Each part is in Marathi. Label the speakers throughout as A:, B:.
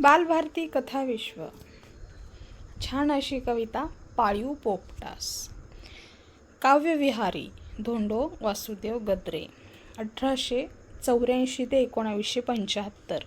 A: बालभारती कथा विश्व. छान अशी कविता पाळीव पोपटास. काव्यविहारी धोंडो वासुदेव गद्रे अठराशे चौऱ्याऐंशी ते एकोणावीसशे पंच्याहत्तर.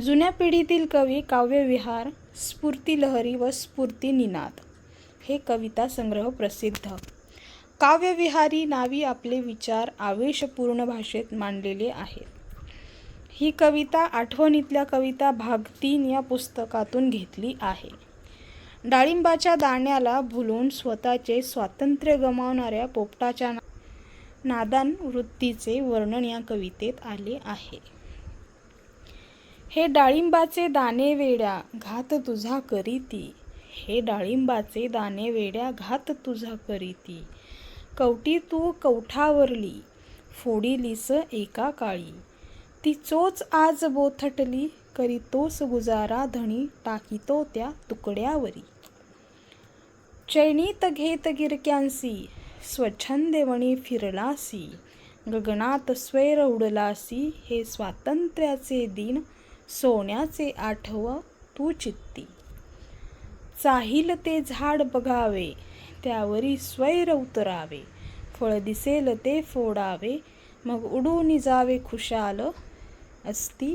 A: जुन्या पिढीतील कवी काव्यविहार स्फूर्तिलहरी व स्फूर्तिनिनाद हे कविता संग्रह प्रसिद्ध. काव्यविहारी नावी आपले विचार आवेशपूर्ण भाषेत मांडलेले आहेत. ही कविता आठवणीतल्या कविता भाग तीन या पुस्तकातून घेतली आहे. डाळिंबाच्या दाण्याला भुलून स्वतःचे स्वातंत्र्य गमावणाऱ्या पोपटाच्या ना- नादान वृत्तीचे वर्णन या कवितेत आले आहे. हे डाळिंबाचे दाणे वेड्या घात तुझा करीती हे डाळिंबाचे दाणे वेड्या घात तुझा करीती. कवटी तू कवठावरली फोडिलीस एका काळी ती चोच आज बोथटली करीतोस गुजारा धणी टाकीतो त्या तुकड्यावरी. चैनीत घेत गिरक्यांसी स्वच्छंदेवणी फिरलासी गगनात स्वैर उडलासी हे स्वातंत्र्याचे दिन सोन्याचे आठव तू चित्ती. चाहील ते झाड बघावे त्यावरी स्वैर उतरावे फळ दिसेल ते फोडावे मग उडून जावे खुशाल असती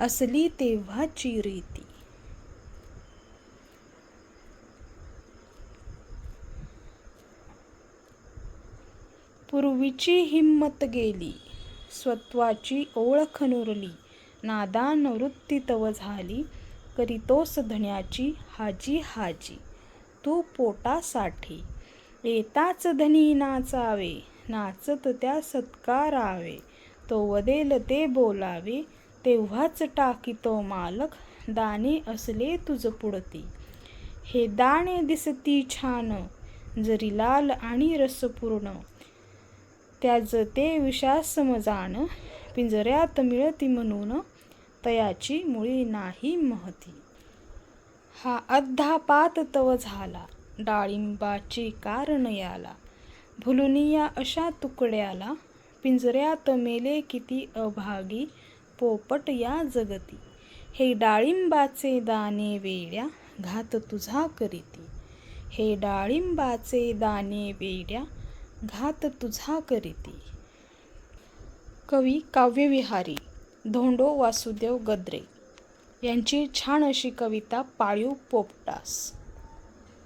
A: असली तेव्हाची रीती पूर्वीची हिंमत गेली स्वत्वाची ओळख नुरली नादान वृत्ती तव झाली करीतोस धण्याची हाजी हाजी तू पोटासाठी येताच धनी नाचावे नाचत त्या सत्कारावे. तो वदेल ते बोलावे तेव्हाच टाकी तो मालक दाणे असले तुझ पुडती हे दाणे दिसती छान जरी लाल आणि रसपूर्ण. त्याज ते विषास समजान पिंजऱ्यात मिळती म्हणून तयाची मुळी नाही महती. हा अध्यापात तव झाला डाळिंबाची कारण याला भुलुनिया अशा तुकड्याला पिंजऱ्यात मेले किती अभागी पोपट या जगती. हे डाळिंबाचे दाणे वेड्या घात तुझा करीती. हे डाळिंबाचे दाणे वेड्या घात तुझा करीती. कवी काव्यविहारी धोंडो वासुदेव गद्रे यांची छान अशी कविता पाळीव पोपटास.